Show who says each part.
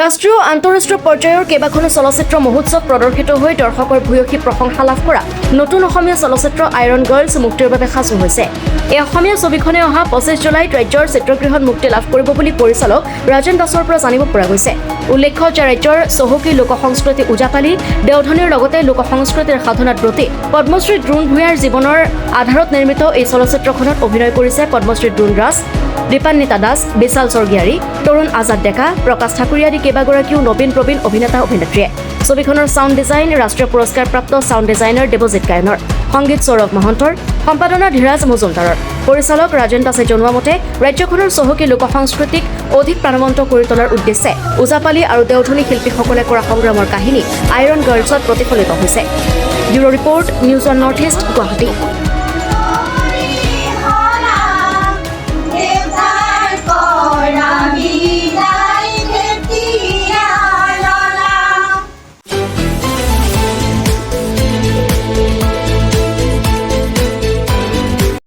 Speaker 1: ৰাষ্ট্ৰীয় আন্তঃৰাষ্ট্ৰীয় পৰ্যায়ৰ কেইবাখনো চলচ্চিত্ৰ মহোৎসৱ প্ৰদৰ্শিত হৈ দৰ্শকৰ ভূয়সী প্ৰশংসা লাভ কৰা নতুন অসমীয়া চলচ্চিত্ৰ আইৰণ গাৰ্লছ মুক্তিৰ বাবে সাজু হৈছে। এই অসমীয়া ছবিখনে অহা পঁচিছ জুলাইত ৰাজ্যৰ চিত্ৰগৃহত মুক্তি লাভ কৰিব বুলি পৰিচালক ৰাজেন দাসৰ পৰা জানিব পৰা গৈছে। উল্লেখ্য যে ৰাজ্যৰ চহকী লোক সংস্কৃতি ওজাপালি দেওধনীৰ লগতে লোক সংস্কৃতিৰ সাধনাত ব্ৰতী পদ্মশ্ৰী দ্ৰোণ ভূঞাৰ জীৱনৰ আধাৰত নিৰ্মিত এই চলচ্চিত্ৰখনত অভিনয় কৰিছে পদ্মশ্ৰী দ্ৰোণ ৰাজ দীপান্বিতা দাস বিশাল স্বৰ্গীয়াৰী তৰুণ আজাদ ডেকা প্ৰকাশ ঠাকুৰীয়া কেইবাগৰাকীও নবীন প্ৰবীণ অভিনেতা অভিনেত্ৰীয়ে। ছবিখনৰ ছাউণ্ড ডিজাইন ৰাষ্ট্ৰীয় পুৰস্কাৰপ্ৰাপ্ত ছাউণ্ড ডিজাইনাৰ দেৱজিৎ গায়নৰ সংগীত সৌৰভ মহন্তৰ। সম্পাদনা ধীৰাজ মজুমদাৰৰ। পৰিচালক ৰাজেন দাসে জনোৱা মতে ৰাজ্যখনৰ চহকী লোক সংস্কৃতিক অধিক প্ৰাণৱন্ত কৰি তোলাৰ উদ্দেশ্যে ওজাপালি আৰু দেওধনী শিল্পীসকলে কৰা সংগ্ৰামৰ কাহিনী আইৰণ গাৰ্লছত প্ৰতিফলিত হৈছে। Bureau' report news on North East Guwahati.